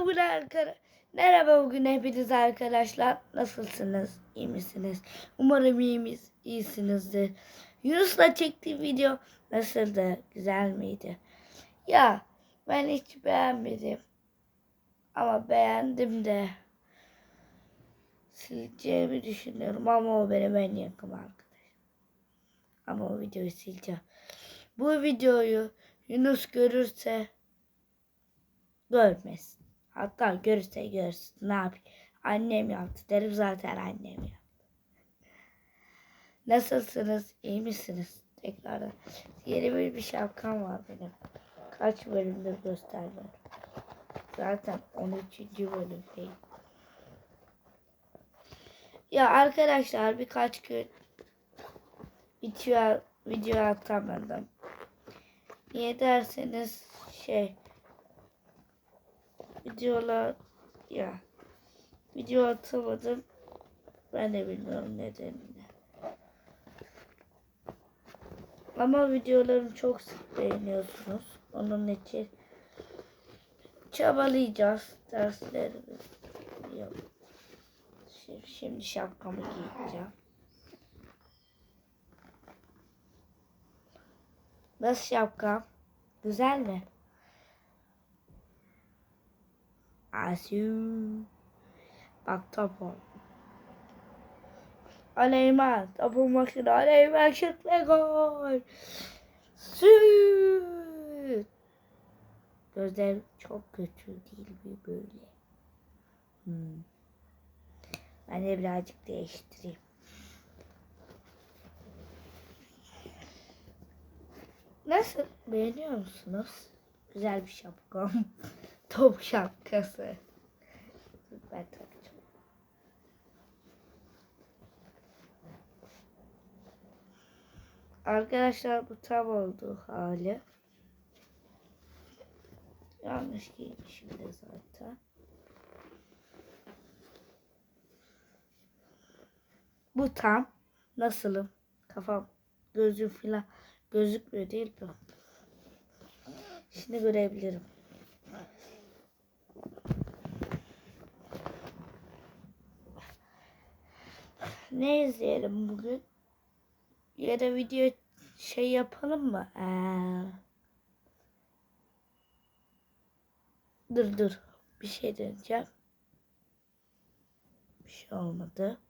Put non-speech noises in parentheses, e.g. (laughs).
bugün arkadaşlar. Merhaba bugün hepiniz arkadaşlar. Nasılsınız? İyi misiniz? Umarım iyimiz, iyisinizdir. Yunus'la çektiğim video nasıldı? Güzel miydi? Ya ben hiç beğenmedim. Ama beğendim de sileceğimi düşünüyorum ama o benim en yakın arkadaşım. Ama o videoyu sileceğim. Bu videoyu Yunus görürse görmesin. Hatta görürse görsün. Ne yapayım? Annem yaptı derim zaten annem yaptı. Nasılsınız? İyi misiniz? Tekrardan. Yeni bir, bir şapkam var benim. Kaç bölümdür göstermiyorum. Zaten 13. bölümdeyim. Ya arkadaşlar birkaç gün video, video atamadım. Niye derseniz şey videolar ya video atamadım. Ben de bilmiyorum nedenini. Ama videolarımı çok sık beğeniyorsunuz. Onun için çabalayacağız. Derslerimiz. Şimdi, şimdi şapkamı giyeceğim. Nasıl şapkam? Güzel mi? Asu. Bak top ol. Aleyman. Topu makine. Aleyman şut ve gol. Süt. Gözler çok kötü değil mi böyle? Hmm. Ben de birazcık değiştireyim. Nasıl? Beğeniyor musunuz? Güzel bir şapkam. (laughs) Top şapkası. Ben takacağım. Arkadaşlar bu tam oldu hali. Yanlış giymişim de zaten. Bu tam. Nasılım? Kafam, gözüm filan gözükmüyor değil mi? Şimdi görebilirim. Ne izleyelim bugün? Ya da video şey yapalım mı? Ee, dur dur. Bir şey deneyeceğim. Bir şey olmadı.